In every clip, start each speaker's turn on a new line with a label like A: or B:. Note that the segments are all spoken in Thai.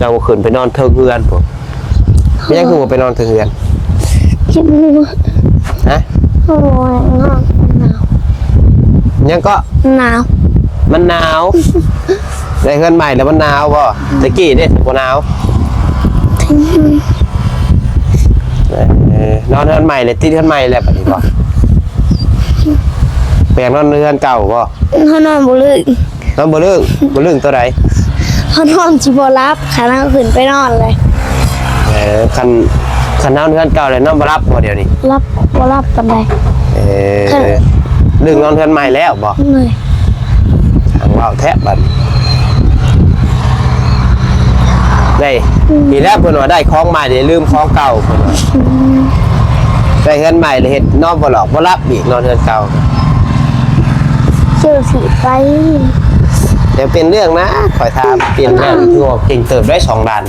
A: เจ้าบ่ขึ้นไปนอนเทิงเฮือนพุ่นไม่ยังคือบ่ไปนอนเทิงเฮือน
B: คิดมือ
A: ฮะ
B: โอ้ยหนาวหนาว
A: ยังก็
B: หนาว
A: มันหนาวได้เฮือนใหม่แล้วมันหนาวบ่ตะกี้เด้บ่หนาวเออนอนเฮือนใหม่เลยติดเฮือนใหม่แล้วบัดนี้บ่แปลงนอนเฮือนเก่าบ่
B: เขานอนบุลึก
A: นอนบ่เรื่องบ่เรื่องตัวใด
B: เขานอนจิบรับขานั่งขึ้นไปนอนเลย
A: เออคันคันนอนเฮือนเก่าเลยนอนบ่รับบ่เดี๋ยวนี้
B: รับบ่รับปันใด
A: เอ
B: ค่ะ
A: อเรื่องนอนเฮือนใหม่แล้วบ่
B: เหนื่อย
A: ทางเว้าแทบบัดได้มีแล้วเพิ่นว่าได้ของใหม่เดี๋ยวลืมของเก่าเพิ่นว่าได้เฮือนใหม่เลยเฮ็ดนอนบ่หลอกบ่รับอีกนอนเฮือนเก่า
B: เชื่อสีไป
A: เดี๋ยวเป็นเรื่องนะขอยถามเปลี่ยนแม่นคือว่าเก่งเติบได้สองด้าน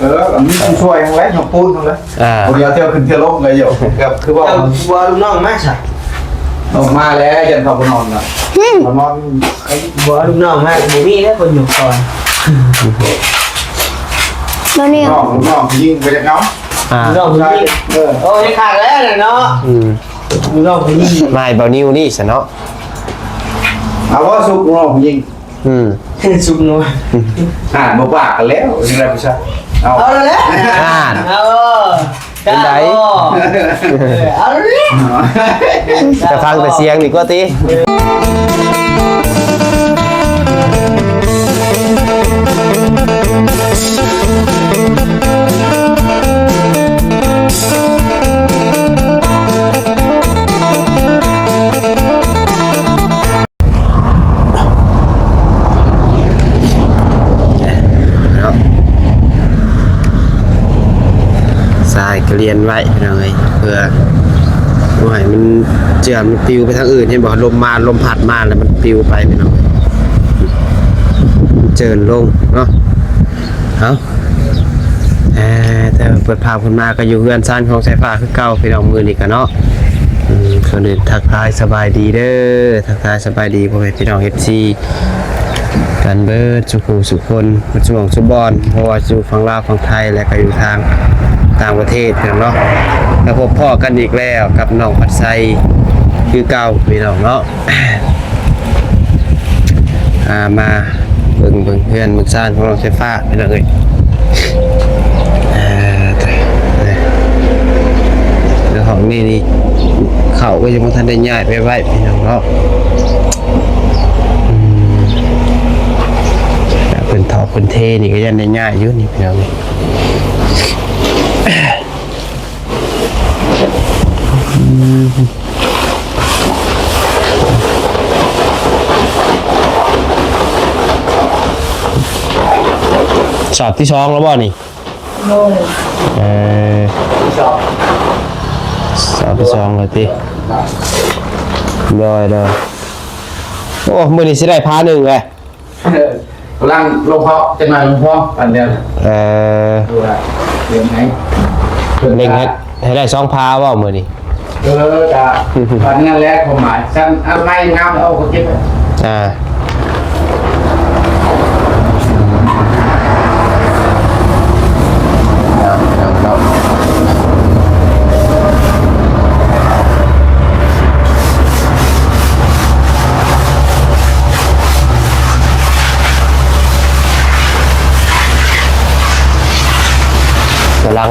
C: เอออันนี้ต้องช่วยทั้งแรกของปูนทั้งเลย
A: อ่า
C: เดียวเที่ยวขึ้นเที่ยวลงเลยอยู่กับคือว่า
D: ว่าลูกน้องมาใช่
C: ออกมาแล้วยันเขาไปนอนนะมานอน
D: ว่าลูกน้องมาบุมีแล้วคนอยู่ก่อน
B: แล้วเนี่ย
C: นอกนอกยิงไปจากเงา
A: อ่า
D: ลูกน้องบุ
C: ใช่
D: มี
C: เออ
D: โอ้ยขาดแล้วเนาะ
A: อืม
D: ลูกน้องบุมี
A: ไม่เบานิ้วนี่ซะเนาะ
C: เอาว่าสุกนอกยิง
A: อืม
D: ซุปนัว
C: อ่านมาปากกันแล้วยังไงไม่ใช่เอา
D: เอาแล้ว
A: อ่าน
D: เอาเอาเลย
A: จะฟังแต่เสียงดีกว่าติ ยก็เรียนไว้พี่น้องเอ้ยเพื่อบ่ให้มันเจือมันปลิวไปทางอื่นเห็นบอกลมมาลมพัดมาแล้วมันปลิวไปพี่น้องเจินลงเนาะเอ่อแต่เปิดภาพขึ้นมาก็อยู่เฮือนซ่านของสายฟ้าคือเก่าพี่น้องมือนี่กันเนาะอืมคนอื่นทักทายสบายดีเด้อทักทายสบายดีพ่อแม่พี่น้องเอฟซีกันเบิดสุขูสุคนมันสมองสุบอนเพราะว่าอยู่ฝั่งลาวฝั่งไทยและก็อยู่ทาง ต่างประเทศเพียงเนาะแล้วพบพ่อกันอีกแล้วกับน้องปัดไซคือเก่าพี่น้องเนาะอามาเบิ่งเบิ่งเพื่อนเบิ่งซ่านของน้องไฟฟ้าพี่น้องเอ้ยอ่าแต่เนี่ยแล้วของนี่นี่เขาก็ยังไม่ทันได้ย้ายไปไว้พี่น้องเนาะเป็นทอเป็นเทนี่ก็ยันได้ง่ายอยู่นี่พี่น้องนี่ สอบที่สองแล้วบ่นี่เออสอบที่สองเลยติได้ได้โอ้มือนี้สิได้พาหนึ่งเลย
C: กำลังลงเพาะจะมาลงเพาะอันเดียว
A: เออ
C: ดูว่าเรียนไหน
A: เล่งให้ให้ได้สองพาว่ามือนี่
C: เออจ้ะตอนนั้นแรกผมหมายฉันเอาไม่งามเอาคนเจ็บ
A: อ่าำลัง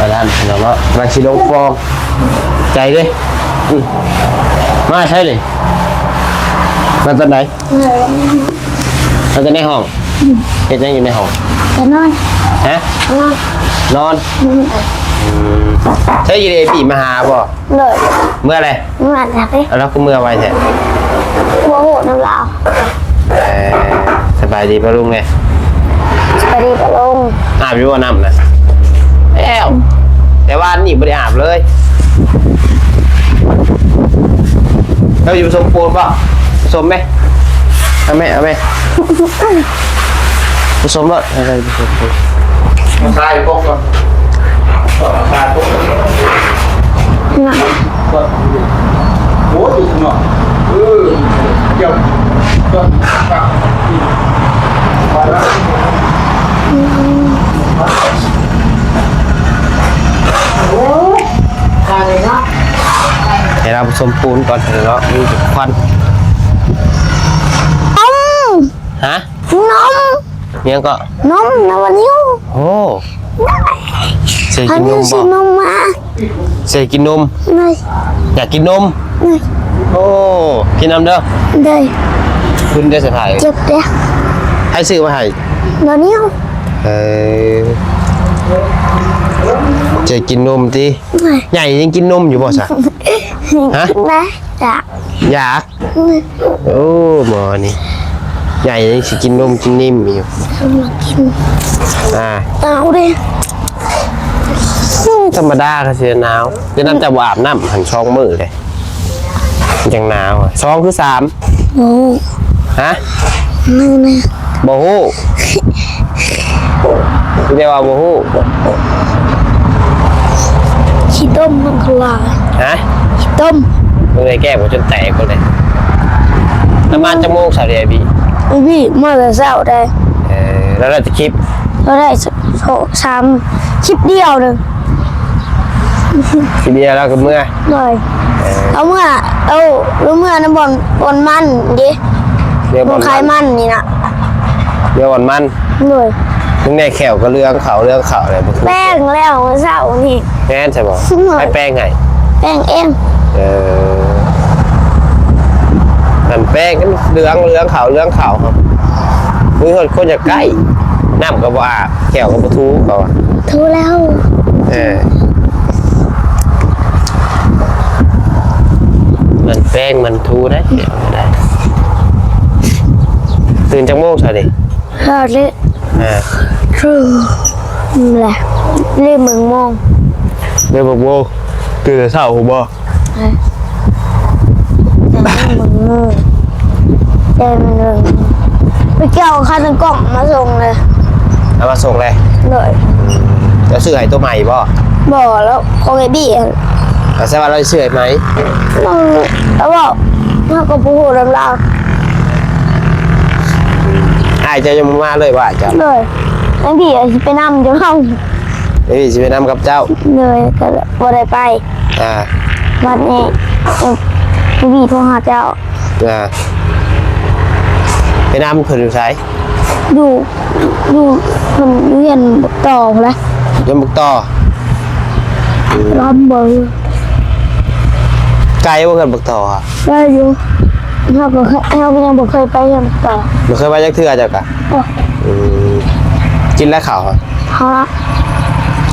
A: อันนั้นเนาะว่ากำลังชิลงฟอง ใจเด้อืมมาใช่เลยมาตอนไหน
B: เหนื่อย
A: มาตอนในห้องเฮ็ดยังอยู่ในห้อง
B: จะนอน
A: ฮะ
B: นอน
A: นอน
B: เหนื่อย
A: ใช่ยีเดปีมาหาบ่
B: เหนื่อย
A: เมื่อไร
B: เหนื่อยนะพี่
A: แล้วก็เมื่อไวแท้
B: หัวโหดน้ำลาว
A: เอ่อสบายดีป่ะลุงเนี่ย
B: ไปดีไปลง
A: อาบอยู่ว่าน้ำนะแอ้วแต่ว่านี่ไม่ได้อาบเลย เราอยู่ผสมปูนป่ะผสมไหมเอาไหมเอาไหมผสมแล้วอะไรผสมปูน
C: มาใส่พวกก่อนต่อราคาพวก
B: หนัก
C: โอ้ยอยู่ข้างนอกเออเดี๋ยวก็ปักมาแล้ว
A: มปูนก่อนเนาะมีจุดควัน
B: นม
A: ฮะ
B: นม
A: ยังก็
B: นมนวนิ้ว
A: โอ้เสย
B: พั
A: กิ
B: น
A: นน
B: นิ้ว
A: ม
B: สี
A: บ่
B: นมมา
A: เสยกินนม
B: หน่อย
A: อยากกินนม
B: หน่อย
A: โอ้กินน้ำเด้อ
B: เด้ย
A: คุณได้สะพาย
B: เจ็บเด้อ
A: ให้ซื้อมาให้
B: นวนิ้ว
A: เออจะกินนมติ
B: หน่อย
A: ใหญ่ยังกินนมอยู่บ่ซะ ฮะ
B: นะจ้ะ
A: อยาก โอ้หมอนี่ใหญ่ยังสิกินนมกินนิ่มอยู่
B: เอามากิน
A: อ่า
B: เอาดิ
A: ธรรมดาก็สิหนาวจะน้ำจะบ่อาบน้ำหันช่องมือเลยยังหนาวอะสองคือสาม
B: โอ้
A: ฮะ
B: นั่นนะ
A: บ่ฮู้เรียกว่าบ่ฮู้
B: ขี้ต้มมันคือลาย
A: ฮะ
B: ขี้ ต้ม
A: มึงเลยแก้บ่จนแตกคนเลยน้ำมันจะโมงสาวเดียบี
B: อุ้ยพี่เมื่อแต่เช้าได้
A: เออแล้วเราจะคลิป
B: เราได้สโชสามคลิปเดียวหนึ่ง
A: คลิปเดียวแล้วก็เมื่อ
B: เลยเอาเมื่อเอาแล้วเมื่อนะบอลบอลมันดิ
A: เดี๋ยว
B: บบอ
A: อ
B: ล
A: ล
B: คลาย
A: มัน
B: มันนี่นะ
A: เดี๋ยวบอลมัน
B: เลย
A: มึงในแขวก็เรื่องเขาเรื่องเขาอะไรบ่ถูก
B: แป้งแล้วเมื่อเช้านี่
A: แม่นใช่บ่
B: หน่อย
A: ให้แป้งไง
B: แป้งเอง
A: เออหั่นแป้งก็เรื่องเรื่องเขาเรื่องเขาครับมึงคนคนจะใกล้น้ำก็บ่อาบแขวก็บ่ทูเขาอะ
B: ทูแล้ว
A: เออมันแป้งมันทูได้แขวไม่ได้ตื่นจากโมงใช่ดิ
B: รอดเลย
A: อ่า
B: ทรูนี่แหละเรียกมึงมอง
A: เดี๋ยวบอกโมงตื่นแต่เช้าผมบ่
B: แต่ไม่มึงมองเดินมันเรื่องไปเกี่ยวข้าวตังกล่องมาส่งเลย
A: เอามาส่งเลย
B: เลย
A: จะซื้อให้ตัวใหม่บ่
B: บอกแล้วโอเคบี้
A: แต่ใช่ว่าเราจะซื้อให้ไหม
B: มึงแล้วบอกถ้าก็พูดลำลา
A: อายจะยังมาเลยว่าจะ
B: เลยไอ้พี่อาจจะไปนำจะเข้า
A: เฮ้ยสิไปนำกับเจ้า
B: เลยก็บ่ได้ไป
A: อ่า
B: วันนี้เอ้ยพี่พี่โทรหาเจ้า
A: อ่าไปนำเพิ่นอยู่ไส
B: อยู่อยู่คนเรียนต่อเลย
A: ยังบุกต่อ
B: รับเบอร์
A: ไกลบ่เพิ่นบุกต่ออะ
B: ได้อยู่เราก็เคยเราก็ยังบ่เคยไปเรียนต่อ
A: บ่เคยไปจักเทื่อเจ้ากะ
B: โอ้
A: อืมกินแล้วข้าวอะ
B: เขาละ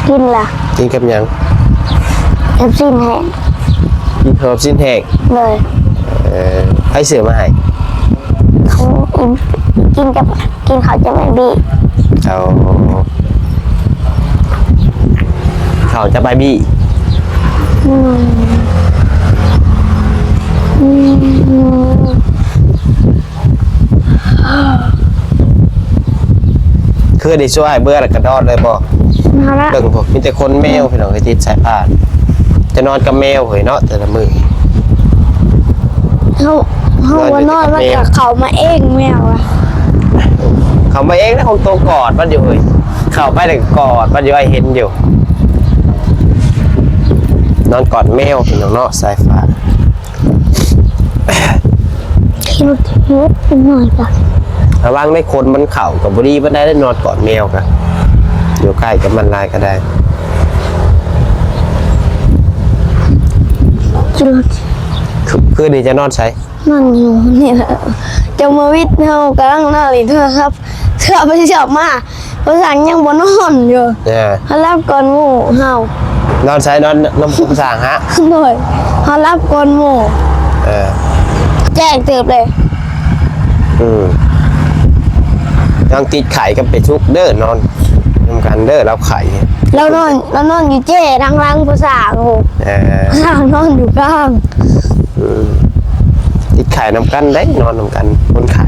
B: กินละ
A: กินกับหยัง
B: เอฟซีนแห้ง
A: กินเพิ่มสิ้นแห้ง
B: เลย
A: เอ่อให้เสือมาให้
B: เขาอิ่มกินกับกินเขาวจะไม่บี้
A: เอาเขาจะไปบี้
B: อืมอืม
A: คือได้ช่วยเบื่อแล้วก็นอนเลยบ่
B: มาละ
A: เบิ่งพวกมีแต่คนแมวพี่น้องให้ติดสายพาน จะนอนกับแมวเฮ้ยเนาะแต่ละมื้อ
B: เขาเขาว่านอนมาจากเขามาเองแมวอะ
A: เขามาเองนะของตัวกอดมันอยู่เฮ้ยเข้าไปแต่กอดมันอยู่ไอ้เห็นอยู่ นอนกอดแมวพี่น้องเนาะสายฟ้า
B: คิวเทปหน่อยจ้ะ
A: ระวังไม่คนมันเข่ากับบรีมันได้ได้นอนกอดแมวกันอยู่ใกล้กับมันลายก็ได้
B: คิว
A: คือคือนี่จะนอนใช้
B: นั่นอยู่นี่แหละจะมาวิทย์เฮากำลังน่าลิเธอครับเธอไปเสียมาภาษายังบนนอนอยู่
A: เนี่ย
B: เขารับก่อนหมู่เฮาน
A: อนใช้นอนน้ำพุสางฮะ
B: หน่อยเขารับก่อนหมู่
A: เออ
B: แจ้งเติบเลย
A: อืมยังติดไข่กับเป็ดชุกเด้อนอน ทำกันเด้อรับไข่
B: เรานอนเรานอนอยู่เจ้รังรังภาษาโอ้
A: เออ
B: ภาษานอนอยู่กลาง
A: ติดไข่นำกันได้นอนนำกันคนไข่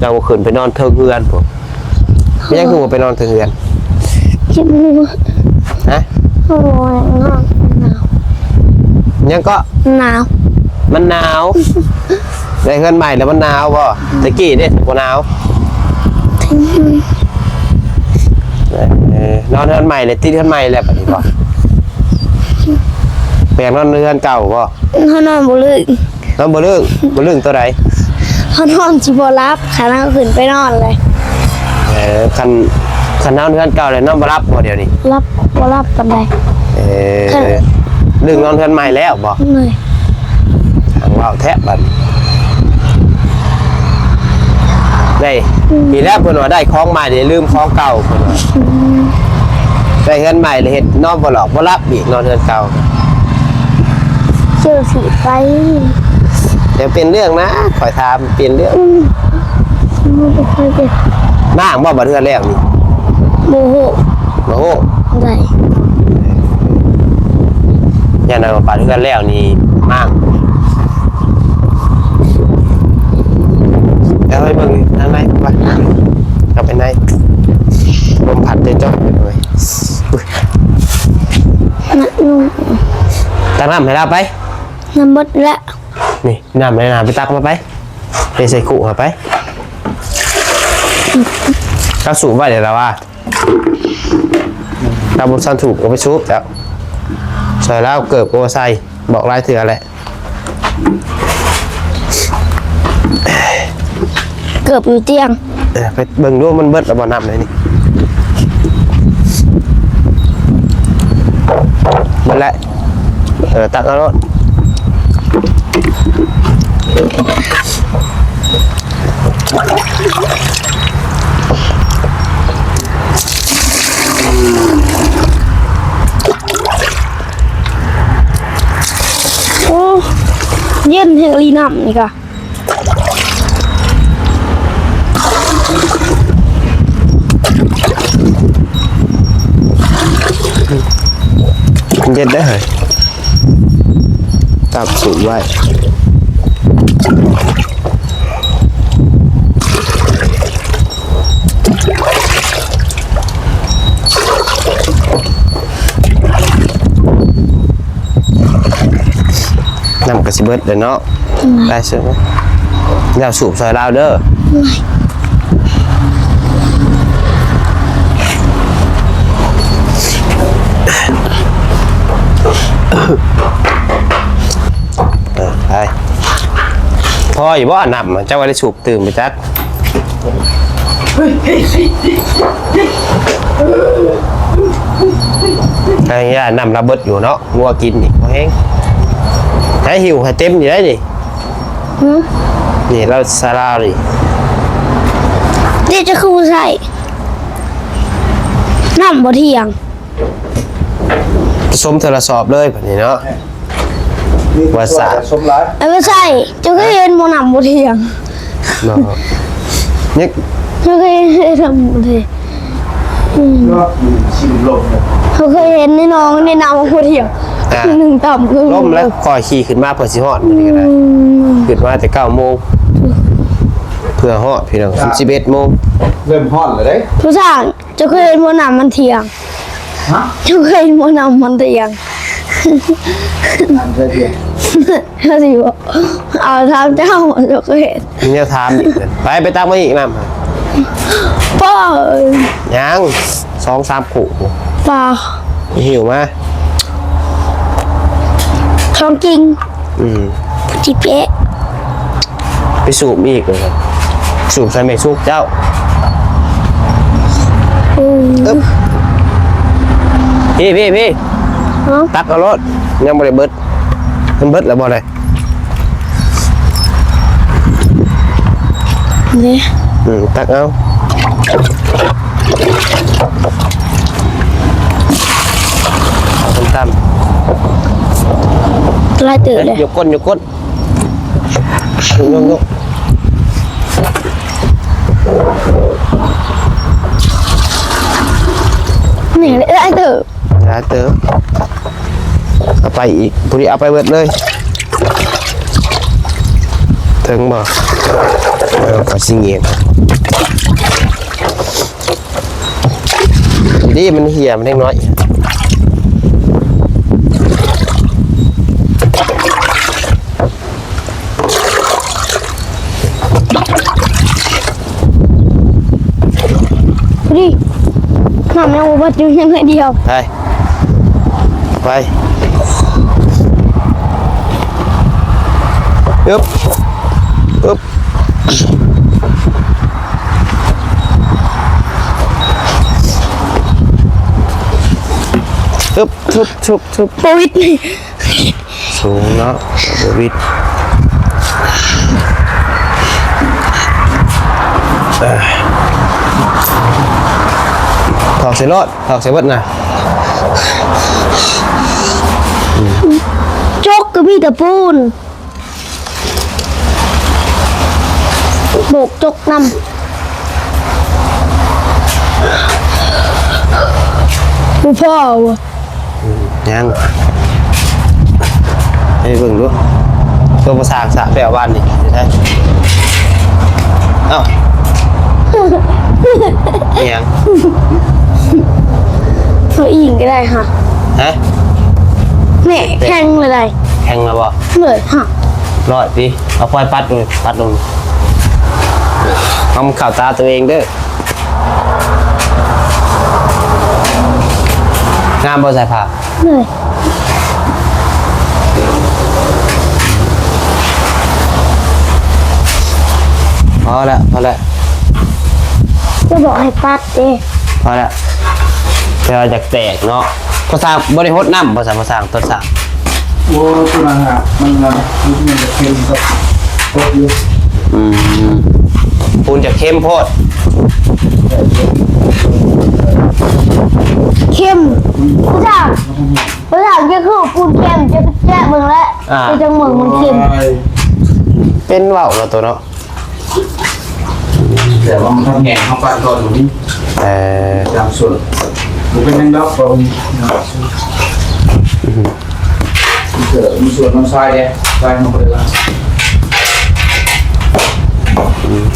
A: เราเอาขืนไปนอนเทิงเฮือนผมไม่ยังคือว่าไปนอนเทิงเฮือน
B: คิดดู
A: นะ
B: เขาบอกว่าหนาวหนาว
A: ยังก็
B: หนาว
A: มันหนาวในเฮือนใหม่แล้วมันหนาวป่ะตะกี้เนี่ยบ่หนาวเออ นอนเฮือนใหม่เลยติดเฮือนใหม่แล้วปะนี้ป่ะแปลงนอนเรือนเก่าบ่
B: เขานอนบ่ลึก
A: นอนบ่เรื่องบ่เรื่องตัวใด
B: เขานอนสิบ่รับขานั่งขึ้นไปนอนเลย
A: เออคันคันนอนเรือนเก่าเลยนอนบ่รับบ่เดี๋ยวนี้
B: รับบ่รับปานใด
A: เออเรื่องนอนเรือนใหม่แล้วบ่
B: เหนื่อย
A: ทางว่าวแทบบัดได้ปีแล้วเพิ่นว่าได้ของใหม่เดี๋ยวลืมของเก่าเพิ่นว่า ได้เรือนใหม่เลยเฮ็ดนอนบ่หลอกบ่รับอีกนอนเรือนเก่า
B: เชื่อสิไป
A: เดี๋ยวเป็นเรื่องนะขอยถามเปลี่ยนเรื่อง
B: มันบ่ค่อยเป็น
A: มากบ่บ่เรือนแรกนี่
B: โมโห
A: โอ้โห
B: ได้
A: ย่านเอาปลาเรือนแล้วนี่มากเอาไปเบิ่งทางในไปกลับไปในลมพัดเจ้าๆไปเลยอุ๊ย
B: นะนุ่ง
A: ตักน้ำให้เราไป
B: น้ำบดละ
A: นี่น้ำในน้ำไปตักมาไปไปใส่ขู่มาไปก็สูบไว้เดี๋ยวเราว่าตาบุญสันถูกก็ไปสูบแล้วใส่แล้วเกิดโอไซบอกลายเถื่อแหละ
B: เกือบอยู่เตียง
A: เออไปเบิ่งดูมันเบิดแล้วบ่น้ำเลยนี่ เบิดแล้วเออตักเอารถ
B: โอ้เย็นเฮลีน้ำนี่ค่ะ
A: เย็นได้เหรอตับสูบไว้นำกระสิเบิดเดี๋ยวเนาะ ได้ใช่ไหมอย่าสูบซอยลาวเด้อเอ ออยู่บ่อนำเจ้าว่าได้สูบตื่นไปจักไอ้ย่านำระเบิดอยู่เนาะงัวกินนี่พอแห้งให้หิวให้เต็มอยู่ได้ดินี่เราซาลาดิ
B: เดี๋ยวจะคือใส่น้ำบ่เที่ยง
A: ผสมเทละสอบเลยแบบนี้เนาะ ว่าสา
C: สมร้าย
B: แล้วก็ใส่เจะก็เห็นบ่น้ำบ่เที่ยง
A: เนาะนี่
B: เจะเคยเห็นน้ำบ่เที่ยง
C: เนาะชิมลมเนี่ย
B: เขาเคยเห็นในน้องในน้ำบ่เที่ยง
A: อะ
B: หนึ่งต่ำคือ
A: ล้มแล้วคอยขี่ขึ้นมาเพื่อสิฮอดมื้อนี้ก็ได้
B: อืม
A: ขึ้นมาแต่9โมงเพื่อฮอดพี่น้อง11โมง
C: เริ่มฮ้อนเลยเด้
B: ผู้สร้างเจะเคยเห็นบ่น้ำมันเที่ยง
C: ฮะ
B: เจะเคยเห็นบ่น้ำมันเที่ยง
C: อันใช่เพียง
B: เขาสิบอกเอาทำเจ้าเจะเคยเห็น
A: มีแนวถามอีกเด้อไปไปตักมาอีกนำ
B: ป้าเอ้ย
A: ยัง2 3ขู่
B: ป้า
A: หิวมา
B: ของจริง
A: อืม
B: จิเป๊ะ
A: ไปสูบอีกเลยครับสูบใส่ไม่สุกเจ้า
B: อืม
A: อึ๊บพี่พี่พี่
B: เนาะ
A: ตักเอารถยังบ่ได้เบิดมันเบิดแล้วบ่ได้
B: เนี่ย
A: อืมตักเอาตาม
B: ลายตื่นเลย
A: ยกก้นยกก้นยกยกยก
B: นี่ลายตื่น
A: อย่าเติม เอาไปอีกผู้นี้เอาไปเบิดเลยถึงบ่เอาก็สิเงียบดีมันเหี่ยมันเล็กน้อย
B: ดิน้ำยังอุบัติอยู่ยังไงเดียว
A: ไป ไป อึ๊บอึ๊บอึ๊บทุบทุบทุบ
B: โควิดนี่
A: สูงเนาะ โควิดเอ้ยถอกเสียรอดถอกเสียเบิดน่ะ
B: จกก็มีแต่ปูนโบกจกนำบ่พ่อวะ
A: ยังให้เบิ่งดูตัวภาษาสะแปลบ้านนี่ใช่เอ้าอิหยัง
B: เขาอิงก็ได้ค่ะ
A: ฮะ
B: แม่แข่งเลยได้
A: แข่งแล้วบ่
B: เลยค่ะ
A: รอดดิเอาควายปัดดูปัดลง ทำข่าวตาตัวเองเด้องามบ่ใส่ผ้า
B: เลย
A: พอแล้วพอแล้ว
B: จะบอกให้ปัดเด้
A: พอแล้วเดี๋ยวจะแตกเนาะภาษาบริโภคน้ำภาษาภาษาต้นสาม
C: โอ้ตัวนั้นอะมันมันมันจะเค็มกับโคตรเยอะ
A: อืม ปูนจะเข้มโพด
B: เข้มภาษาภาษาจะคือปูนเข้มจะแจ้มึงแล้วจะจังมึงมันเข้ม
A: เป็นเว่าวเราตัวเนาะ
C: แต่ว่ามันทำแหง่ของปลาตัวนี้
A: เออ
C: จำส่วนมันเป็นยังดอกตัวนี้เกิดมีส่วนน้ำทรายเนี่ยทรายมันเป็นอะไร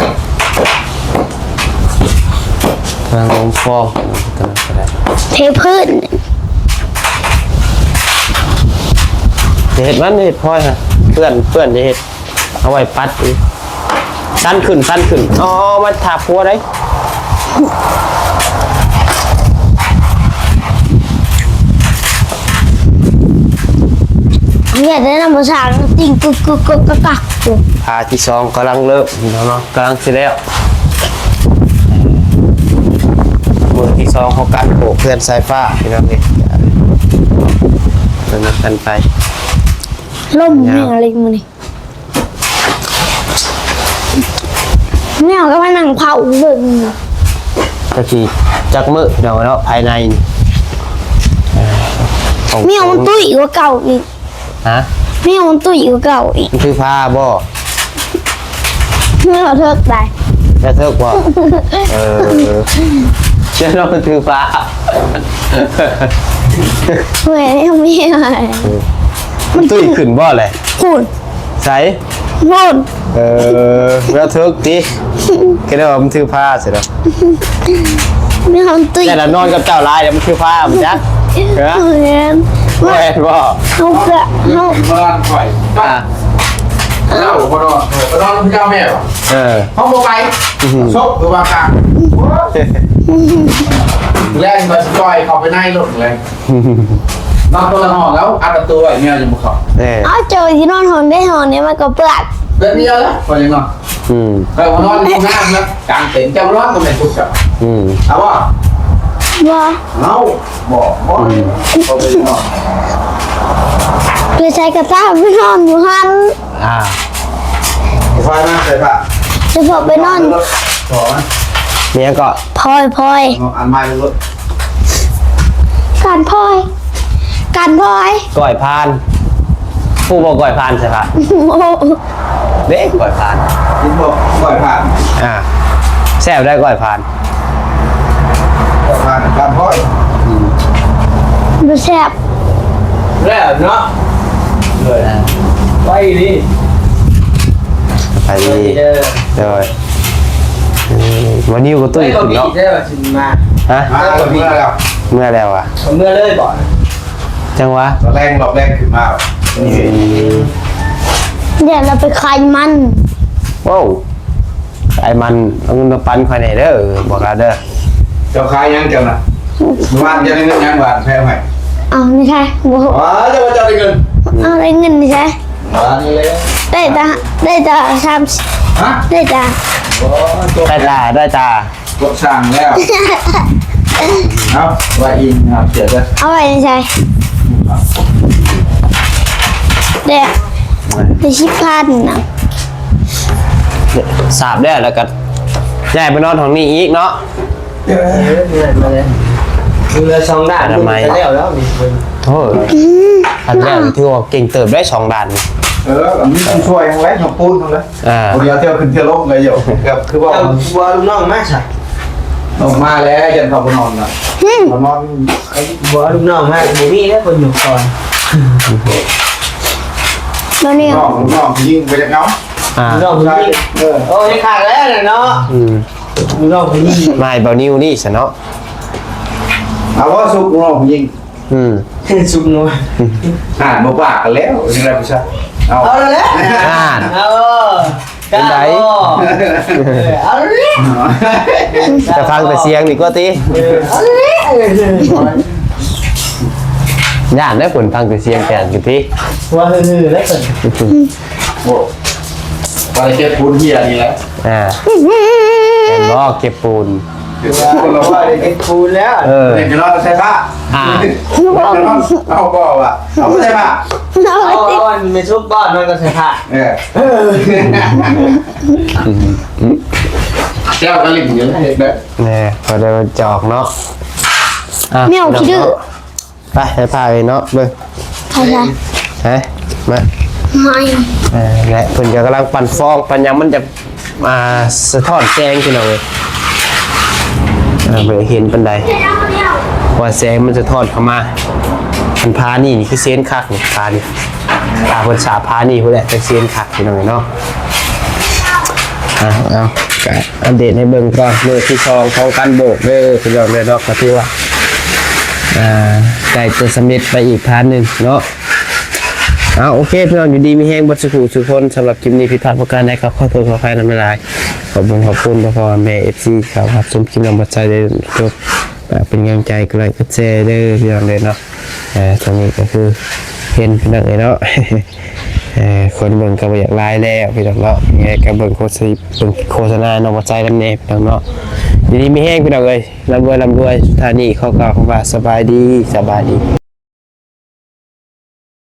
A: ทางลงฟองตัวนั้นก็ได้
B: เทพื้น
A: จะเห็ดมันเห็ดพลอยฮะเพื่อนเพื่อนจะเห็ดเอาไว้ปัดอีกสั้นขึ้นสั้นขึ้นอ๋อมาถาพัวได้
B: เนี่ยได้นำภาษาติ่งกึกกึกกึกกักกักอยู่
A: พาที่สองกำลังเริ่มเนาะกำลังสิแล้วมื อที่สองของการโขกเพื่อนสายฟ้าพี่น้องนี่เดินกันไป
B: ล่มแม่งอะไรมึงนี่แมวก็มานั่งเผาเบิ่ง
A: ก็คือจักมือเดี๋ยวเนาะภายในนี่เอ่อของ
B: แมวมันตุ้ยกว่าเก่าอีก
A: ฮะ
B: แมวมันตุ้ยกว่าเก่าอีก
A: มันคือผ้าบ่
B: แมวเทิกได้
A: จะเทิกบ่เออ เชื่อเรามันคือผ้า
B: แม่ยังไม่อะไร
A: มันตุ้ยขึ้นบ่เลย
B: พูด
A: ใส่
B: พูด
A: เออแล้วเทิกดิก็ได้ว่ามันคือผ้าเสร็จแล้ว
B: แมวมันตุ้ย
A: แต่ละนอนกับเจ้าลายเดี๋ยวมันคือผ้ามันจักเหรอ
B: เหมือน
A: แม่นบ่
B: เขาเกะเขา
C: เมื่อวานปล่อย
A: อะ
C: เล่าพอรอพอรอพระเจ้าแม่ป่ะ
A: เออ
C: ห้องโมไปซบตัวบางกลางแรงมาสกอยเขาไปในรถเลยนอนตัวละห้องแล้วอัดประตูไอ้เมียจะมาเขา
A: เออ
B: เอาเจอที่นอนหอนได้หอนเนี่ยมันก็เปื้อน
C: เดินเดียวแล้วพอยังนอน
A: อืม
C: ไปมานอนอยู่ข้างแล้วกลางเต็นท์เจ้าร้อนก็ไม่ทุกข์จับ
A: อืม
C: เอาว่า
B: ว่า
C: เล่าบอกบอกเขาไปนอน
B: ไปใช้กระต้าไปนอนอยู่หัน
A: อ่า
C: ไฟมาใส่ผ้า
B: จะพอไปนอน
C: ขอ
A: เมียก็
B: พลอยพลอย
C: อันไม้รถ
B: การพลอยการพลอย
A: ก่อยพาน ผู้บอกก่อยพานใช่ปะ
B: โอ้โห
A: เด็กก่อยพาน
C: ยินบอกปล่อยผ่าน
A: อ่าแซ่บได้ก่อยพาน
C: ปล่อยผ่านการพ่อย
B: ดูแซ่บ
C: แล้วเนาะเลย ไปดิ
A: ไปดีเดี๋ยววันนี้ก็ตุ้ยขึ้นเนาะ
D: ได้ป่ะชิมมา
A: ฮะ
C: มาแล้วเมื่อแล้ว
A: เมื่อแล้วอะ
D: ผมเมื่อเลยบ่อน
A: จังหวะ
C: ตอนแรกรอบแรกขึ้นมานี่
B: เดี๋ยวเราไปคลายมัน
A: ว้าวไอ้มันเอาเงินมาปันภายในเด้อบอกเราเด้อ
C: เจ้าขายยังเจ้าน่ะวานจะได้เงินยังวานแพ้ไหม
B: เอาไม่ใช่โอ้โห
C: อ๋อเจ้าว่าเจ้าได้เงิน
B: เอาอะไรเงินไม่ใช่
C: วานนี่เลย
B: ได้ตาได้ตาสาม
C: ฮะ
B: ได้ตา
C: โอ้ตัว
A: ได้ตาได้ตา
C: รถช่างแล้วเอาไว่าอินครับเดี๋ยวจะ
B: เอาไว้ในใจเด็กไปชิพันนะ
A: สาบได้แล้วก็ย้ายไปนอนของนี่อีกเนาะ
D: เออเนี่ยมาเลยมือละสองด้าน
A: ทำไม
D: จะแล้วแล้วนี่
A: โอ้ยอันแรกที่ว่าเก่งเติบได้สองด่านนี่
C: เอออันนี้ต้องช่วยทั้งแรกของปูนทั้งนั้น
A: อ่า
C: คนเดียวเที่ยวขึ้นเที่ยวลงเลยอยู่ครับคือว่า
D: เอาบัวลูกน้องมาใช่
C: ออกมาแล้วยันเขาไปนอนนะมานอน
D: บัวลูกน้องมาบุมีแล้วคนอยู่ก่อน
B: แล้วเนี่ย
C: นอกนอกยิงไปจากเงา
A: อ่า
D: ลูกน้องบุมี
C: เออ
D: โอ้ยขาดแล้วน่ะเนาะ
A: อืม
D: ลูกน้องบุมี
A: ไม่เบานิ้วนี่สเนาะ
C: เอาว่าสุกนอกยิง
A: อืม
D: สุกนัว
C: อ่านบอกว่ากันแล้วยังไงพี่ชาย เอา
D: เอาแล้ว
A: อ่าน
D: เอา
A: เป็นไง
D: เอาเลย
A: จะฟังแต่เสียงดีกว่าติ
D: เอาเลย
A: ย่านได้ผลฟังแต่เสียงแก่นอยู่ติ
D: ว่าฮือแล้วเกิด
C: โอ้ไปเก็บปูนเฮียนี่แหละ
A: อ่าแก่นบ่เก็บปูน
C: คือว่าคนเราว่า
D: เอ็กคูนแล้ว
A: เออ
C: เด็กจะนอนใช่ปะ
A: อ่า
C: เอาบอกว่าเอาใช่ปะ
B: เอา
D: เอา
B: ไว้ติด
D: อ่อนไม่ชุบบ้านมันก็ใส่ผ้า
C: เออเจ้ากระลิ่งเยอะเห็นไหม
A: แน่พอได้มาจอกเนาะอะ
B: เมียวขี้ดื้อ
A: ไปให้พาไปเนาะเบิ่ง
B: ใช่ใช่
A: เฮ้ยมา
B: ไม่
A: เอ่าและเพิ่นก็กำลังปั่นฟองปั่นหยังมันจะมาสะท้อนแสงพี่น้องเอ้ย อ่าบ่ได้เห็นปานใดว่าแสงมันจะทอดเข้ามาพันพานี่นี่คือเซนคักนี่พานี่ตาเพิ่นสาพานี่พุ่นแหละเป็นเซนคักพี่น้องเอ้ยเนาะอะเอาก็อัปเดตให้เบิ่งก่อนมื้อที่สองของการโบกเด้อพี่น้องเด้อเนาะก็ถือว่าอ่าใกล้จะสำเร็จไปอีกพาร์ทหนึงเนาะเอาโอเคพี่น้องอยู่ดีมีแห้งบัดสุขุสุขคนสำหรับคลิปนี้ผิดพลาดประการใดก็ขอโทษขออภัยนำไม่ลาย อบคุณขอบคุณพ่อพ่อแม่เอฟซีครับครับชมคลิปนำบัดใจได้จบอ่าเป็นกำลังใจก็ไลค์ก็แชร์เด้อพี่น้องเลยเนาะเออตรงนี้ก็คือเห็นพี่น้องเลยเนาะเออคนเบิ่งก็บ่อยากไลน์แล้วพี่น้องเนาะยังไงก็เบิ่งโฆษณาเบิ่งโฆษณานำบัดใจนำแน่พี่น้องเนาะอยู่ดีมีแห้งพี่น้องเอ้ยร่ำรวยร่ำรวยสถานีข้อข่าวของว่าสบายดีสบายดี